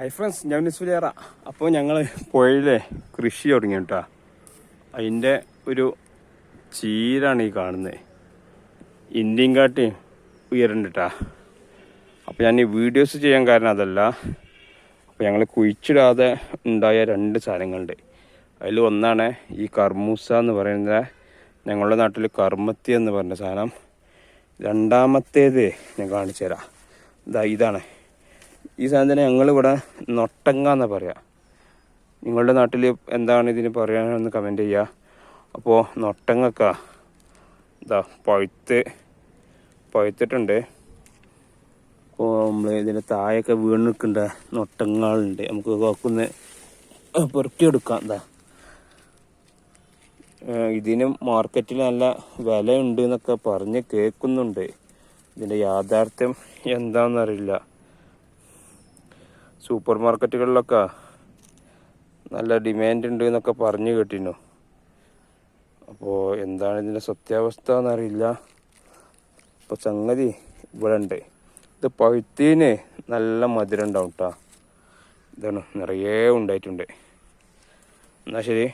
Hi friends ഞാൻ നിസ്ഫുലേറ അപ്പോൾ ഞങ്ങൾ പുഴയിലെ കൃഷി തുടങ്ങി കേട്ടോ അതിന്റെ ഒരു ചീരാണ് ഈ കാണുന്നത് ഇന്ത്യൻ കാട്ടി ഉയരണ്ടിട്ടാ. അപ്പോൾ ഞാൻ ഈ വീഡിയോസ് ചെയ്യാൻ കാരണം അതല്ല. അപ്പോൾ ഞങ്ങൾ കുഴിച്ചിടാതെ ഉണ്ടായ രണ്ട് സാധനങ്ങളുണ്ട്. അതിൽ ഒന്നാണ് ഈ കർമൂസ എന്ന് പറയുന്ന ഞങ്ങളുടെ നാട്ടിൽ കർമ്മത്തി എന്ന് പറഞ്ഞ സാധനം. രണ്ടാമത്തേത് ഞാൻ കാണിച്ചു തരാം ഇതാ ഇതാണ്. ഈ സാധനത്തിന് ഞങ്ങളിവിടെ നൊട്ടങ്ങ എന്ന് പറയാ. നിങ്ങളുടെ നാട്ടിൽ എന്താണ് ഇതിന് പറയാനെന്ന് കമന്റ് ചെയ്യുക അപ്പോൾ നൊട്ടങ്ങക്ക. ഇതാ പഴുത്ത് പഴുത്തിട്ടുണ്ട്. അപ്പോൾ നമ്മൾ ഇതിന്റെ താഴെയൊക്കെ വീണ് നിൽക്കേണ്ട നൊട്ടങ്ങളുണ്ട്. നമുക്ക് നോക്കുന്ന പെറുക്കിയെടുക്കാം. എന്താ ഇതിന് മാർക്കറ്റിൽ നല്ല വിലയുണ്ട് എന്നൊക്കെ പറഞ്ഞ് കേൾക്കുന്നുണ്ട്. ഇതിന്റെ യാഥാർത്ഥ്യം എന്താണെന്നറിയില്ല സൂപ്പർ മാർക്കറ്റുകളിലൊക്കെ നല്ല ഡിമാൻഡ് ഉണ്ട് എന്നൊക്കെ പറഞ്ഞു കേട്ടിരുന്നു. അപ്പോൾ എന്താണ് ഇതിന്റെ സത്യാവസ്ഥ എന്നറിയില്ല. അപ്പോൾ സംഗതി ഇവിടെ ഉണ്ട് ഇത് പഴുത്തിന് നല്ല മധുരം ഉണ്ടാവും കേട്ടോ ഇതാണ് നിറയെ ഉണ്ടായിട്ടുണ്ട്. എന്നാൽ ശരി.